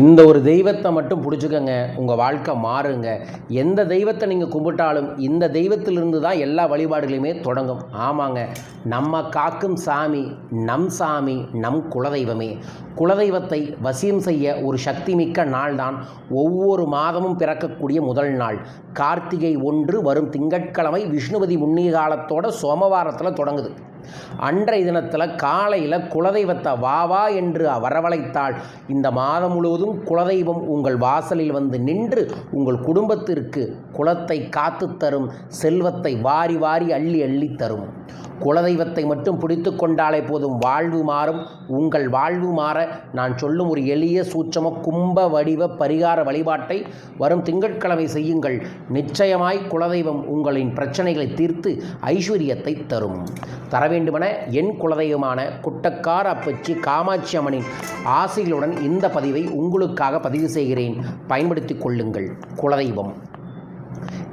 இந்த ஒரு தெய்வத்தை மட்டும் பிடிச்சிக்கங்க. உங்கள் வாழ்க்கை மாறுங்க. எந்த தெய்வத்தை நீங்கள் கும்பிட்டாலும் இந்த தெய்வத்திலிருந்து தான் எல்லா வழிபாடுகளையுமே தொடங்கும். ஆமாங்க. நம்ம காக்கும் சாமி நம் சாமி நம் குலதெய்வமே. குலதெய்வத்தை வசியம் செய்ய ஒரு சக்தி மிக்க நாள் தான் ஒவ்வொரு மாதமும் பிறக்கக்கூடிய முதல் நாள். கார்த்திகை ஒன்று வரும் திங்கட்கிழமை விஷ்ணுபதி உண்ணிய காலத்தோட சோமவாரத்தில் தொடங்குது. அன்றைய தினத்தில் காலையில் குலதெய்வத்தை வா வா என்று வரவழைத்தால் இந்த மாதம் முழுவதும் குலதெய்வம் உங்கள் வாசலில் வந்து நின்று உங்கள் குடும்பத்திற்கு குலத்தை காத்து தரும் செல்வத்தை வாரி வாரி அள்ளி அள்ளி தரும். குலதெய்வத்தை மட்டும் பிடித்து கொண்டாலே போதும் வாழ்வு மாறும். உங்கள் வாழ்வு மாற நான் சொல்லும் ஒரு எளிய சூட்சம கும்ப வடிவ பரிகார வழிபாட்டை வரும் திங்கட்கிழமை செய்யுங்கள். நிச்சயமாய் குலதெய்வம் உங்களின் பிரச்சனைகளை தீர்த்து ஐஸ்வர்யத்தை தரும். தர வேண்டுமென என் குலதெய்வமான குட்டக்கார அப்பச்சி காமாட்சி அம்மனின் ஆசைகளுடன் இந்த பதிவை உங்களுக்காக பதிவு செய்கிறேன். பயன்படுத்திக் கொள்ளுங்கள். குலதெய்வம்.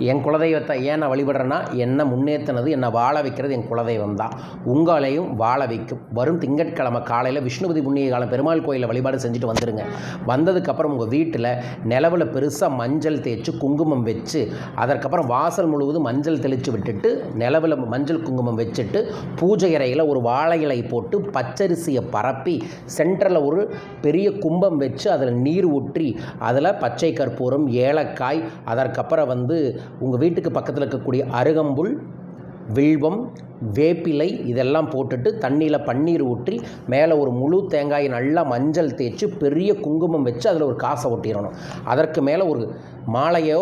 என் குலதெய்வத்தை ஏன் நான் வழிபடுறேன்னா என்னை முன்னேற்றினது என்னை வாழ வைக்கிறது என் குலதெய்வம் தான். உங்களையும் வாழ வைக்கும். வரும் திங்கட்கிழமை காலையில் விஷ்ணுபதி புண்ணிய காலம் பெருமாள் கோயிலில் வழிபாடு செஞ்சுட்டு வந்துடுங்க வந்ததுக்கப்புறம் உங்கள் வீட்டில் நிலவில் பெருசாக மஞ்சள் தேய்ச்சி குங்குமம் வச்சு அதற்கப்புறம் வாசல் முழுவதும் மஞ்சள் தெளித்து விட்டுட்டு நிலவில் மஞ்சள் குங்குமம் வச்சுட்டு பூஜை அறையில் ஒரு வாழை இலை போட்டு பச்சரிசியை பரப்பி சென்டரில் ஒரு பெரிய கும்பம் வச்சு அதில் நீர் ஊற்றி அதில் பச்சை கற்பூரம் ஏலக்காய் அதற்கப்புறம் வந்து உங்கள் வீட்டுக்கு பக்கத்தில் இருக்கக்கூடிய அருகம்புல் வில்வம் வேப்பிலை இதெல்லாம் போட்டுட்டு தண்ணியில் பன்னீர் ஊற்றி மேலே ஒரு முழு தேங்காயை நல்லா மஞ்சள் தேய்ச்சி பெரிய குங்குமம் வச்சு அதில் ஒரு காசை ஒட்டிடணும். அதற்கு மேலே ஒரு மாலையோ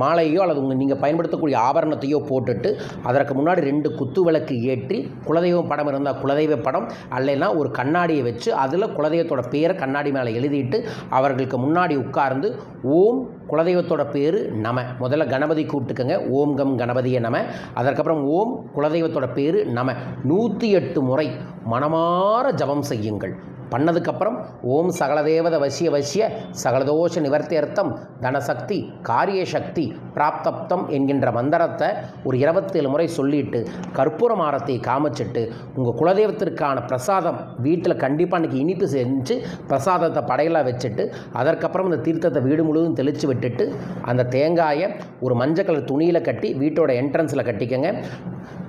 மாலையோ அல்லது உங்கள் நீங்கள் பயன்படுத்தக்கூடிய ஆபரணத்தையோ போட்டுட்டு அதற்கு முன்னாடி ரெண்டு குத்து விளக்கு ஏற்றி குலதெய்வம் படம் இருந்தால் குலதெய்வ படம் அல்லைன்னா ஒரு கண்ணாடியை வச்சு அதில் குலதெய்வத்தோட பேரை கண்ணாடி மேலே எழுதிட்டு அவர்களுக்கு முன்னாடி உட்கார்ந்து ஓம் குலதெய்வத்தோட பேர் நம. முதல்ல கணபதி கூப்பிட்டுக்கங்க. ஓம் கம் கணபதிய நம. அதற்கப்புறம் ஓம் குலதெய்வத்தோட பேர் நம. நூற்றி எட்டு முறை மனமாற ஜபம் செய்யுங்கள். பண்ணதுக்கப்புறம் ஓம் சகலதேவத வசிய வசிய சகலதோஷ நிவர்த்தியர்த்தம் தனசக்தி காரிய சக்தி பிராப்தப்தம் என்கின்ற மந்திரத்தை ஒரு இருபத்தேழு முறை சொல்லிட்டு கற்பூர மாரத்தை காமிச்சிட்டு உங்கள் குலதெய்வத்திற்கான பிரசாதம் வீட்டில் கண்டிப்பாக அன்றைக்கி இனிப்பு செஞ்சு பிரசாதத்தை படையலாக வச்சுட்டு அதற்கப்புறம் இந்த தீர்த்தத்தை வீடு முழுவதும் தெளித்து விட்டுட்டு அந்த தேங்காயை ஒரு மஞ்சள் கலர் துணியில் கட்டி வீட்டோட என்ட்ரன்ஸில் கட்டிக்கங்க.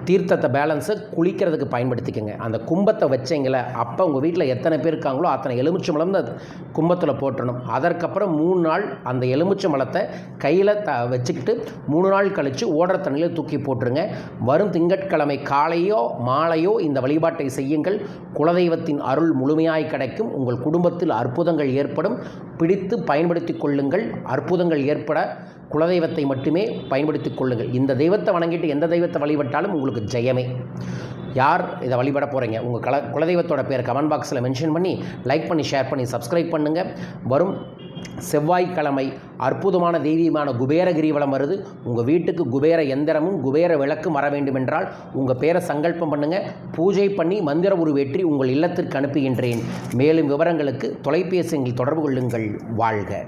தீர்த்தத்தை பேலன்ஸை குளிக்கிறதுக்கு பயன்படுத்திக்கங்க. அந்த கும்பத்தை வச்சீங்கள அப்போ உங்கள் வீட்டில் எத்தனை பேர் இருக்காங்களோ அத்தனை எலுமிச்சம்பழம் அந்த கும்பத்தில் போட்டணும் அதற்கப்புறம் மூணு நாள் அந்த எலுமிச்சை மலத்தை கையில் த வச்சுக்கிட்டு மூணு நாள் கழித்து ஓடுற தண்ணியில் தூக்கி போட்டுருங்க. வரும் திங்கட்கிழமை காலையோ மாலையோ இந்த வழிபாட்டை செய்யுங்கள். குலதெய்வத்தின் அருள் முழுமையாய் கிடைக்கும். உங்கள் குடும்பத்தில் அற்புதங்கள் ஏற்படும். பிடித்து பயன்படுத்திக் கொள்ளுங்கள். அற்புதங்கள் ஏற்பட குலதெய்வத்தை மட்டுமே பயன்படுத்தி கொள்ளுங்கள். இந்த தெய்வத்தை வணங்கிட்டு எந்த தெய்வத்தை வழிபட்டாலும் உங்களுக்கு ஜெயமே. யார் இதை வழிபட போகிறீங்க உங்கள் கல குலதெய்வத்தோட பேர் கமெண்ட் பாக்ஸில் மென்ஷன் பண்ணி லைக் பண்ணி ஷேர் பண்ணி சப்ஸ்கிரைப் பண்ணுங்கள் வரும் செவ்வாய்க்கிழமை அற்புதமான தெய்வீகமான குபேர கிரிவலம் வருது. உங்கள் வீட்டுக்கு குபேர எந்திரமும் குபேர விளக்கும் வர வேண்டுமென்றால் உங்கள் பேரை சங்கல்பம் பண்ணுங்கள் பூஜை பண்ணி மந்திர உருவேற்றி உங்கள் இல்லத்திற்கு அனுப்புகின்றேன். மேலும் விவரங்களுக்கு தொலைபேசியில் தொடர்பு கொள்ளுங்கள். வாழ்க.